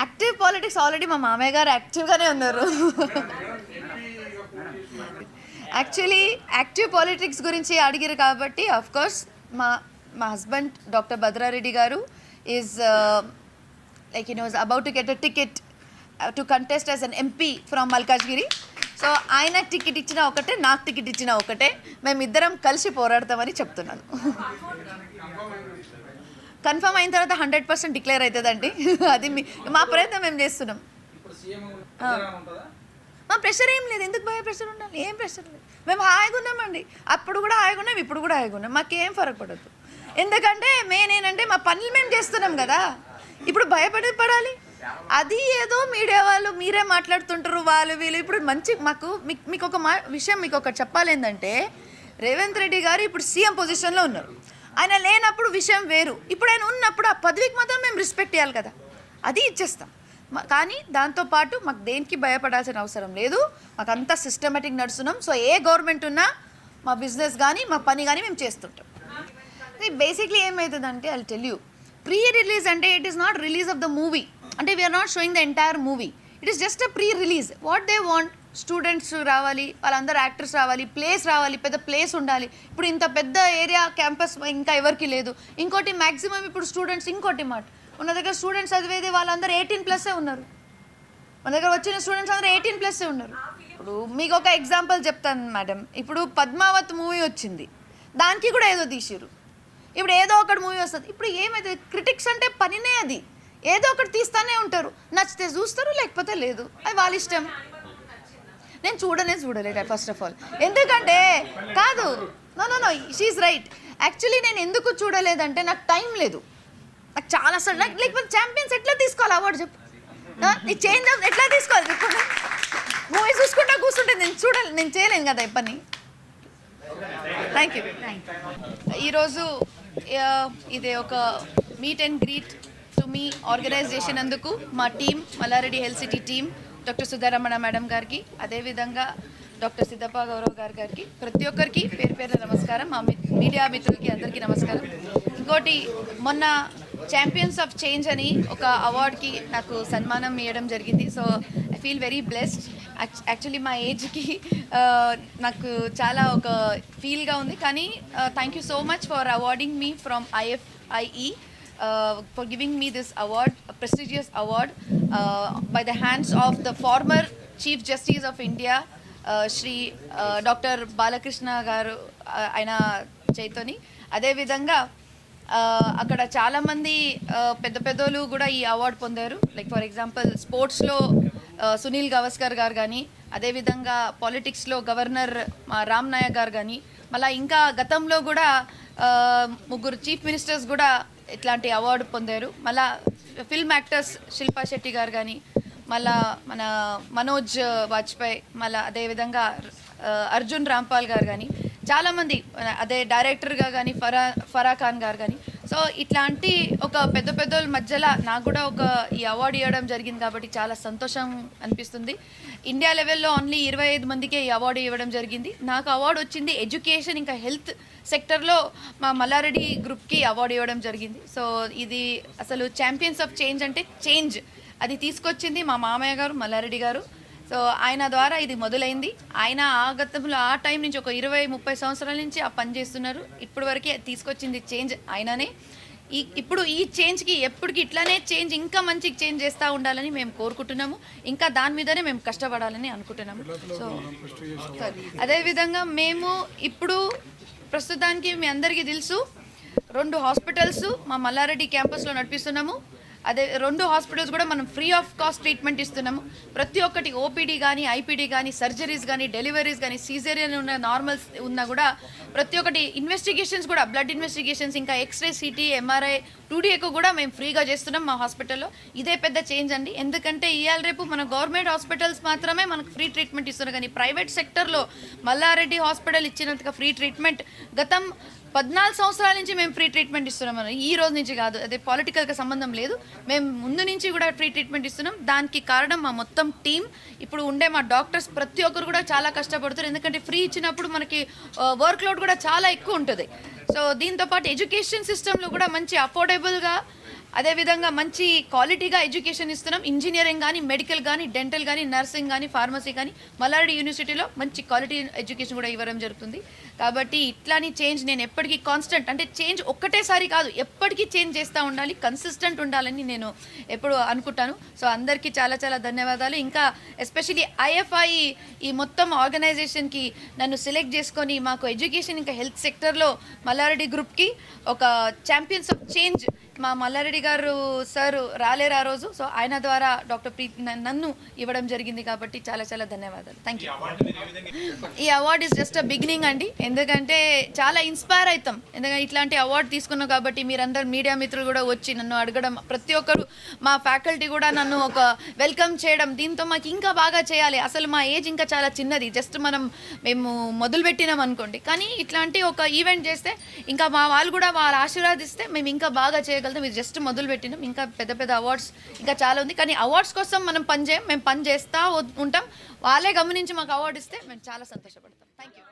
Active politics already మా మామయ్య గారు యాక్టివ్గానే ఉన్నారు. యాక్చువల్లీ యాక్టివ్ పాలిటిక్స్ గురించి అడిగారు కాబట్టి అఫ్ కోర్స్ మా మా హస్బెండ్ డాక్టర్ భద్రారెడ్డి గారు is like you knows about to get a ticket to contest as an MP from Malkajgiri so ఆయన టికెట్ ఇచ్చిన ఒకటే నాకు టికెట్ ఇచ్చిన ఒకటే. మేమిద్దరం కలిసి పోరాడతామని చెప్తున్నాను. కన్ఫర్మ్ అయిన తర్వాత హండ్రెడ్ పర్సెంట్ డిక్లేర్ అవుతుందండి. అది మీ ప్రయత్నం మేము చేస్తున్నాం. మా ప్రెషర్ ఏం లేదు. ఎందుకు భయ ప్రెషర్ ఉండాలి? ఏం ప్రెషర్ లేదు. మేము హాయిగా ఉన్నామండి. అప్పుడు కూడా హాయిగా ఉన్నాం ఇప్పుడు కూడా హాయిగా ఉన్నాం. మాకేం ఫరక్ పడద్దు ఎందుకంటే మెయిన్ ఏంటంటే మా పనులు మేము చేస్తున్నాం కదా. ఇప్పుడు భయపడి పడాలి. అది ఏదో మీడియా వాళ్ళు మీరే మాట్లాడుతుంటారు వాళ్ళు వీళ్ళు. ఇప్పుడు మంచి మాకు మీకు మీకు ఒక మా విషయం మీకు ఒకటి చెప్పాలి ఏంటంటే రేవంత్ రెడ్డి గారు ఇప్పుడు సీఎం పొజిషన్లో ఉన్నారు. ఆయన లేనప్పుడు విషయం వేరు. ఇప్పుడు ఆయన ఉన్నప్పుడు ఆ పదవికి మాత్రం మేము రెస్పెక్ట్ ఇవ్వాలి కదా. అది ఇచ్చేస్తాం. కానీ దాంతోపాటు మాకు దేనికి భయపడాల్సిన అవసరం లేదు. మాకు సిస్టమేటిక్ నడుస్తున్నాం. సో ఏ గవర్నమెంట్ ఉన్నా మా బిజినెస్ కానీ మా పని కానీ మేము చేస్తుంటాం. బేసిక్లీ ఏమవుతుందంటే I tell you pre release అంటే it is not release of the movie అంటే we're not showing the entire movie it is just a pre release what they want students రావాలి వాళ్ళందరూ యాక్టర్స్ రావాలి ప్లేస్ రావాలి పెద్ద place ఉండాలి. ఇప్పుడు ఇంత పెద్ద ఏరియా క్యాంపస్ ఇంకా ఎవరికి లేదు. ఇంకోటి మ్యాక్సిమం ఇప్పుడు స్టూడెంట్స్ ఇంకోటి మాట. మన దగ్గర స్టూడెంట్స్ చదివేది వాళ్ళందరూ ఎయిటీన్ ప్లస్సే ఉన్నారు. మన దగ్గర వచ్చిన స్టూడెంట్స్ అందరూ ఎయిటీన్ ప్లస్సే ఉన్నారు. ఇప్పుడు మీకు ఒక ఎగ్జాంపుల్ చెప్తాను మేడం. ఇప్పుడు పద్మావత్ మూవీ వచ్చింది. దానికి కూడా ఏదో తీసిరు ఇప్పుడు ఏదో ఒకటి మూవీ వస్తుంది. ఇప్పుడు ఏమైతే క్రిటిక్స్ అంటే పనినే అది. ఏదో ఒకటి తీస్తానే ఉంటారు. నచ్చితే చూస్తారు లేకపోతే లేదు. అది వాళ్ళ ఇష్టం. నేను చూడనే చూడలేదు ఫస్ట్ ఆఫ్ ఆల్ ఎందుకంటే కాదు. నో నో నో షీఈ్ రైట్ యాక్చువల్లీ నేను ఎందుకు చూడలేదంటే నాకు టైం లేదు. నాకు చాలా అసలు నాకు లేకపోతే ఛాంపియన్స్ ఎట్లా తీసుకోవాలి అవార్డు చెప్పు. నీ చేంజ్ ఎట్లా తీసుకోవాలి చెప్పు. మూవీ చూసుకుంటా కూర్చుంటే నేను చూడాలి నేను చేయలేను కదా పని థ్యాంక్ యూ ఈరోజు ఇది ఒక meet and greet to me organise చేసినందుకు మా team Mallareddy health city team doctor Sudharamana madam గారికి అదేవిధంగా డాక్టర్ సిద్ధప్ప గౌరవ్ గారి గారికి ప్రతి ఒక్కరికి పేరు పేరు నమస్కారం. మా మీడియా మిత్రులకి అందరికీ నమస్కారం. ఇంకోటి మొన్న ఛాంపియన్స్ ఆఫ్ చేంజ్ అని ఒక అవార్డ్కి నాకు సన్మానం ఇవ్వడం జరిగింది. So I feel very blessed. Actually మా ఏజ్కి నాకు చాలా ఒక ఫీల్గా ఉంది. కానీ thank you so much for awarding me from IFIE Uh, for giving me this award, a prestigious award, the by the hands of the former Chief Justice of India, Shri doctor Balakrishna గారు ఆయన చైతోని అదేవిధంగా అక్కడ చాలామంది uh, పెద్ద పెద్దోళ్ళు కూడా ఈ award పొందారు. లైక్ ఫర్ ఎగ్జాంపుల్ స్పోర్ట్స్లో సునీల్ గవస్కర్ గారు కానీ అదేవిధంగా పాలిటిక్స్లో గవర్నర్ మా రామ్ నాయక్ గారు కానీ మళ్ళీ ఇంకా గతంలో కూడా ముగ్గురు చీఫ్ మినిస్టర్స్ కూడా ఇట్లాంటి అవార్డు పొందారు. మళ్ళా ఫిల్మ్ యాక్టర్స్ శిల్పా శెట్టి గారు కానీ మళ్ళా మన మనోజ్ వాజ్పేయి మళ్ళీ అదేవిధంగా అర్జున్ రాంపాల్ గారు కానీ చాలామంది అదే డైరెక్టర్గా కానీ ఫరా ఫరా ఖాన్ గారు కానీ సో ఇట్లాంటి ఒక పెద్ద పెద్దోళ్ళ మధ్యలో నాకు కూడా ఒక ఈ అవార్డు ఇవ్వడం జరిగింది కాబట్టి చాలా సంతోషం అనిపిస్తుంది. ఇండియా లెవెల్లో ఓన్లీ ఇరవై ఐదు మందికే ఈ అవార్డు ఇవ్వడం జరిగింది. నాకు అవార్డు వచ్చింది ఎడ్యుకేషన్ ఇంకా హెల్త్ సెక్టర్లో మా మల్లారెడ్డి గ్రూప్కి అవార్డు ఇవ్వడం జరిగింది. సో ఇది అసలు ఛాంపియన్స్ ఆఫ్ చేంజ్ అంటే చేంజ్ అది తీసుకొచ్చింది మా మామయ్య గారు మల్లారెడ్డి గారు. సో ఆయన ద్వారా ఇది మొదలైంది. ఆయన ఆ గతంలో ఆ టైం నుంచి ఒక ఇరవై ముప్పై సంవత్సరాల నుంచి ఆ పని చేస్తున్నారు. ఇప్పటి వరకే తీసుకొచ్చింది చేంజ్ ఆయననే. ఈ ఇప్పుడు ఈ చేంజ్కి ఎప్పటికి ఇట్లానే చేంజ్ ఇంకా మంచి చేంజ్ చేస్తూ ఉండాలని మేము కోరుకుంటున్నాము. ఇంకా దాని మీదనే మేము కష్టపడాలని అనుకుంటున్నాము. సో అదేవిధంగా మేము ఇప్పుడు ప్రస్తుతానికి మీ అందరికీ తెలుసు రెండు హాస్పిటల్స్ మా మల్లారెడ్డి క్యాంపస్లో నడిపిస్తున్నాము. అదే రెండు హాస్పిటల్స్ కూడా మనం ఫ్రీ ఆఫ్ కాస్ట్ ట్రీట్మెంట్ ఇస్తున్నాము. ప్రతి ఒక్కటి ఓపీడీ కానీ ఐపీడీ కానీ సర్జరీస్ కానీ డెలివరీస్ కానీ సీజరియన్ ఉన్న నార్మల్స్ ఉన్నా కూడా ప్రతి ఒక్కటి ఇన్వెస్టిగేషన్స్ కూడా బ్లడ్ ఇన్వెస్టిగేషన్స్ ఇంకా ఎక్స్రే సిటీ ఎంఆర్ఐ టూడీఏకు కూడా మేము ఫ్రీగా చేస్తున్నాం మా హాస్పిటల్లో. ఇదే పెద్ద చేంజ్ అండి. ఎందుకంటే ఇవాళ రేపు మన గవర్నమెంట్ హాస్పిటల్స్ మాత్రమే మనకు ఫ్రీ ట్రీట్మెంట్ ఇస్తున్నారు. కానీ ప్రైవేట్ సెక్టర్లో మల్లారెడ్డి హాస్పిటల్ ఇచ్చినంతగా ఫ్రీ ట్రీట్మెంట్ గతం పద్నాలుగు సంవత్సరాల నుంచి మేము ఫ్రీ ట్రీట్మెంట్ ఇస్తున్నాం మనం ఈ రోజు నుంచి కాదు అదే పొలిటికల్గా సంబంధం లేదు. మేము ముందు నుంచి కూడా ఫ్రీ ట్రీట్మెంట్ ఇస్తున్నాం. దానికి కారణం మా మొత్తం టీం ఇప్పుడు ఉండే మా డాక్టర్స్ ప్రతి ఒక్కరు కూడా చాలా కష్టపడుతారు ఎందుకంటే ఫ్రీ ఇచ్చినప్పుడు మనకి వర్క్ లోడ్ కూడా చాలా ఎక్కువ ఉంటుంది. సో దీంతో పాటు ఎడ్యుకేషన్ సిస్టంలో కూడా మంచి అఫోర్డబుల్గా అదేవిధంగా మంచి క్వాలిటీగా ఎడ్యుకేషన్ ఇస్తున్నాం. ఇంజనీరింగ్ కానీ మెడికల్ కానీ డెంటల్ కానీ నర్సింగ్ కానీ ఫార్మసీ కానీ మలాడి యూనివర్సిటీలో మంచి క్వాలిటీ ఎడ్యుకేషన్ కూడా ఇవ్వడం జరుగుతుంది. కాబట్టి ఇట్లాని చేంజ్ నేను ఎప్పటికీ కాన్స్టెంట్ అంటే చేంజ్ ఒక్కటేసారి కాదు ఎప్పటికీ చేంజ్ చేస్తూ ఉండాలి కన్సిస్టెంట్ ఉండాలని నేను ఎప్పుడు అనుకుంటాను. సో అందరికీ చాలా చాలా ధన్యవాదాలు. ఇంకా ఎస్పెషలీ ఐఎఫ్ఐ ఈ మొత్తం ఆర్గనైజేషన్కి నన్ను సెలెక్ట్ చేసుకొని మాకు ఎడ్యుకేషన్ ఇంకా హెల్త్ సెక్టర్లో మల్లారెడ్డి గ్రూప్కి ఒక ఛాంపియన్స్ ఆఫ్ చేంజ్ మా మల్లారెడ్డి గారు సార్ రాలేరు ఆ రోజు. సో ఆయన ద్వారా డాక్టర్ ప్రీత్ నన్ను ఇవ్వడం జరిగింది కాబట్టి చాలా చాలా ధన్యవాదాలు. థ్యాంక్ యూ ఈ award is just a beginning అండి. ఎందుకంటే చాలా ఇన్స్పైర్ అవుతాం ఎందుకంటే ఇట్లాంటి అవార్డు తీసుకున్నాం కాబట్టి మీరందరు మీడియా మిత్రులు కూడా వచ్చి నన్ను అడగడం ప్రతి ఒక్కరు మా ఫ్యాకల్టీ కూడా నన్ను ఒక వెల్కమ్ చేయడం దీంతో మాకు ఇంకా బాగా చేయాలి. అసలు మా ఏజ్ ఇంకా చాలా చిన్నది. జస్ట్ మనం మేము మొదలుపెట్టినాం అనుకోండి. కానీ ఇట్లాంటి ఒక ఈవెంట్ చేస్తే ఇంకా మా వాళ్ళు కూడా వాళ్ళు ఆశీర్వాదిస్తే మేము ఇంకా బాగా చేయగలుగుతాం. ఇది జస్ట్ మొదలుపెట్టినాం. ఇంకా పెద్ద పెద్ద అవార్డ్స్ ఇంకా చాలా ఉంది. కానీ అవార్డ్స్ కోసం మనం పని చేయం మేము పని చేస్తూ ఉంటాం. వాళ్ళే గమనించి మాకు అవార్డు ఇస్తే మేము చాలా సంతోషపడతాం. Thank you